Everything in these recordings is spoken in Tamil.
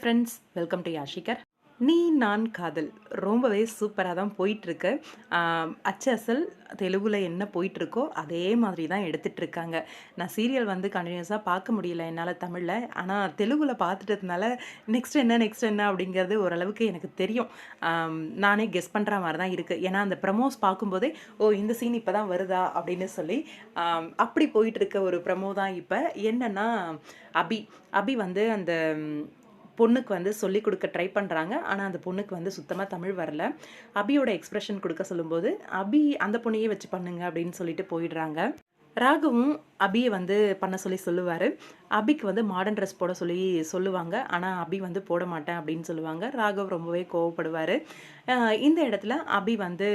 ஃப்ரெண்ட்ஸ் வெல்கம் டு யாஷிகர் நீ நான் காதல். ரொம்பவே சூப்பராக தான் போயிட்டுருக்கு. அச்சு அசல் தெலுங்குல என்ன போயிட்டுருக்கோ அதே மாதிரி தான் எடுத்துகிட்டு இருக்காங்க நான் சீரியல் வந்து கண்டினியூஸாக பார்க்க முடியல என்னால் தமிழில். ஆனால் தெலுங்கில் பார்த்துட்டதுனால நெக்ஸ்ட் என்ன நெக்ஸ்ட் என்ன அப்படிங்கிறது ஓரளவுக்கு எனக்கு தெரியும். நானே கெஸ் பண்ணுற மாதிரி தான் இருக்குது ஏன்னா அந்த ப்ரமோஸ் பார்க்கும்போதே ஓ இந்த சீன் இப்போ தான் வருதா? அப்படின்னு சொல்லி அப்படி போயிட்டுருக்க ஒரு ப்ரமோ தான் இப்போ. என்னன்னா அபி. அபி வந்து அந்த பொண்ணுக்கு வந்து சொல்லி கொடுக்க ட்ரை பண்ணுறாங்க ஆனால் அந்த பொண்ணுக்கு வந்து சுத்தமாக தமிழ் வரல. அபியோட எக்ஸ்ப்ரெஷன் கொடுக்க சொல்லும்போது அபி அந்த பொண்ணையே வச்சு பண்ணுங்க அப்படின்னு சொல்லிட்டு போயிடுறாங்க. ராகவும் அபியை வந்து பண்ண சொல்லி சொல்லுவார். அபிக்கு வந்து மாடர்ன் ட்ரெஸ் போட சொல்லி சொல்லுவாங்க. ஆனால் அபி வந்து போட மாட்டேன் அப்படின்னு சொல்லுவாங்க. ராகவ் ரொம்பவே கோவப்படுவார். இந்த இடத்துல அபி வந்து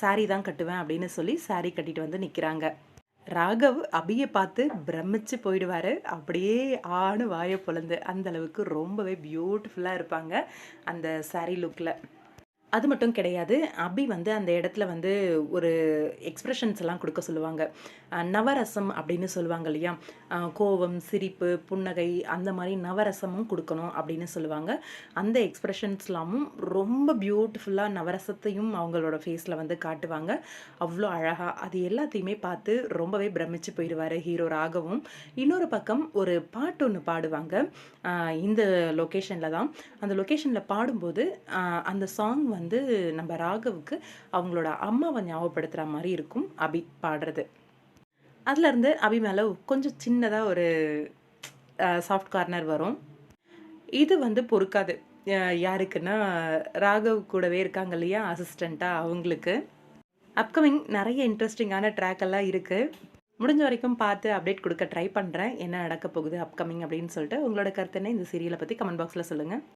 saree தான் கட்டுவேன் அப்படின்னு சொல்லி saree கட்டிட்டு வந்து நிற்கிறாங்க ராகவ் அபியை பார்த்து பிரமிச்சு போயிடுவார். அப்படியே ஆணு வாயை பொழந்து அந்த அளவுக்கு ரொம்பவே பியூட்டிஃபுல்லாக இருப்பாங்க அந்த saree லுக்கில் அது மட்டும் கிடையாது. அபி வந்து அந்த இடத்துல வந்து ஒரு எக்ஸ்ப்ரெஷன்ஸ் எல்லாம் கொடுக்க சொல்லுவாங்க. நவரசம் அப்படின்னு சொல்லுவாங்க இல்லையா? கோவம் சிரிப்பு புன்னகை அந்த மாதிரி நவரசமும் கொடுக்கணும் அப்படின்னு சொல்லுவாங்க. அந்த எக்ஸ்ப்ரெஷன்ஸ்லாமும் ரொம்ப பியூட்டிஃபுல்லாக நவரசத்தையும் அவங்களோட ஃபேஸில் வந்து காட்டுவாங்க. அவ்வளோ அழகாக அது எல்லாத்தையுமே பார்த்து ரொம்பவே பிரமிச்சு போயிடுவார் ஹீரோ ராகவும். இன்னொரு பக்கம் ஒரு பாட்டு ஒன்று பாடுவாங்க. இந்த லொக்கேஷனில் தான். அந்த லொக்கேஷனில் பாடும்போது அந்த சாங் வந்து வந்து நம்ம ராகவுக்கு அவங்களோட அம்மாவை ஞாபகப்படுத்துகிற மாதிரி இருக்கும் அபி பாடுறது. அதுலேருந்து அபி மேலே கொஞ்சம் சின்னதாக ஒரு சாஃப்ட் கார்னர் வரும். இது வந்து பொறுக்காது. யாருக்குன்னா ராகவ் கூடவே இருக்காங்க இல்லையா அசிஸ்டண்ட்டாக அவங்களுக்கு. அப்கமிங் நிறைய இன்ட்ரெஸ்டிங்கான ட்ராக் எல்லாம் இருக்குது முடிஞ்ச வரைக்கும் பார்த்து அப்டேட் கொடுக்க ட்ரை பண்ணுறேன் என்ன நடக்க போகுது அப்கமிங் அப்படின்னு சொல்லிட்டு உங்களோட கருத்து என்ன இந்த சீரியலை பற்றி கமெண்ட் பாக்ஸில் சொல்லுங்கள்